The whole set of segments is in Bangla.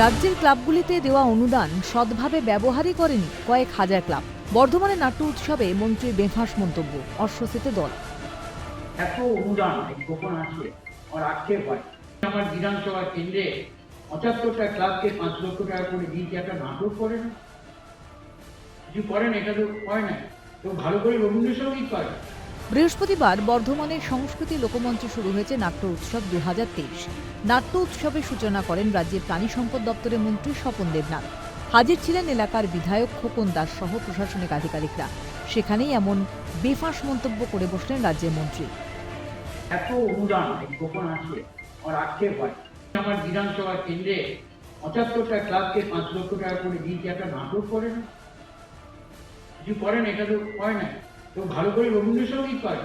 রাজ্যের ক্লাবগুলিতে দেওয়া অনুদান সৎভাবে ব্যবহারই করেনি কয়েক হাজার ক্লাব। বর্ধমানে নাট্য উৎসবে মন্ত্রীর বেফাঁস মন্তব্য অশ্বসিতে দল। এত অনুদান গোপন আছে হয়। আমার বিধানসভা কেন্দ্রে পঁচাত্তরটা ক্লাবকে পাঁচ লক্ষ টাকা করে দিয়ে কি একটা নাটক কিছু করেন? এটা তো হয় না। তো ভালো করে রবীন্দ্রসঙ্গীত বৃহস্পতিবার বর্ধমানের সংস্কৃতি লোকমঞ্চে শুরু হয়েছে নাট্য উৎসব দুহাজার তেইশ। নাট্য উৎসবের সূচনা করেন রাজ্যের প্রাণী সম্পদ দপ্তরের মন্ত্রী স্বপন দেবনাথ। হাজির ছিলেন এলাকার বিধায়ক খোকন দাস সহ প্রশাসনিক আধিকারিকরা। সেখানেই এমন বেফাঁস মন্তব্য করে বসলেন রাজ্যের মন্ত্রী। এত অনুদান গোপন আছে আর আক্ষেপ হয়। আমার বিধানসভা কেন্দ্রে পঁচাত্তরটা ক্লাবকে পাঁচ লক্ষ টাকা করে একটা নাটক কিছু করেন? এটা তো হয় না ভালো করে রবীন্দ্রসঙ্গীত করে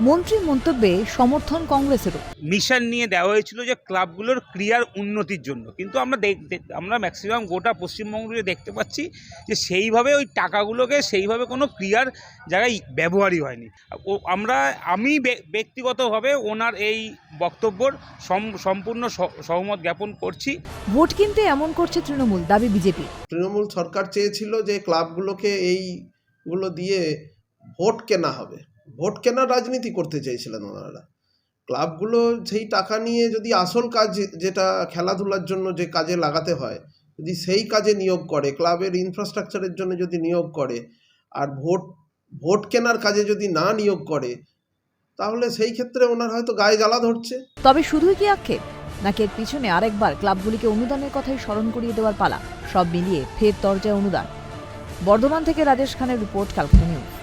মন্ত্রীর মন্তব্যে সমর্থন কংগ্রেসেরও। মিশন নিয়ে দেওয়া হয়েছিল যে ক্লাবগুলোর ক্রিয়ার উন্নতির জন্য। কিন্তু আমরা দেখ দেখ- আমরা ম্যাক্সিমাম গোটা পশ্চিমবঙ্গে দেখতে পাচ্ছি যে সেইভাবে ওই টাকাগুলোকে সেইভাবে কোনো ক্রিয়ার জায়গায় ব্যবহারই হয়নি। ও আমরা আমি ব্যক্তিগতভাবে ওনার এই বক্তব্যর সম- সম্পূর্ণ সহমত জ্ঞাপন করছি। ভোট কিনতে এমন করছে তৃণমূল দাবি বিজেপি। তৃণমূল সরকার চেয়েছিল যে ক্লাবগুলোকে এইগুলো দিয়ে ভোট কেনা হবে। ভোট কেনার রাজনীতি করতে চেয়েছিলেন ওনারা। ক্লাবগুলো সেই টাকা নিয়ে যদি আসল কাজ যেটা খেলাধুলার জন্য যে কাজে লাগাতে হয়, যদি সেই কাজে নিয়োগ করে, ক্লাবের ইনফ্রাস্ট্রাকচারের জন্য যদি নিয়োগ করে, আর ভোট ভোট কেনার কাজে যদি না নিয়োগ করে, তাহলে সেই ক্ষেত্রে ওনার হয়তো গায়ে জ্বালা ধরছে। তবে শুধুই কি আক্ষেপ? নাকি এর পিছনে আরেকবার ক্লাবগুলিকে অনুদানের কথাই স্মরণ করিয়ে দেওয়ার পালা? সব মিলিয়ে ফের দরজায় অনুদান। বর্ধমান থেকে রাজেশ খানের রিপোর্ট ক্যালকাটা নিউজ।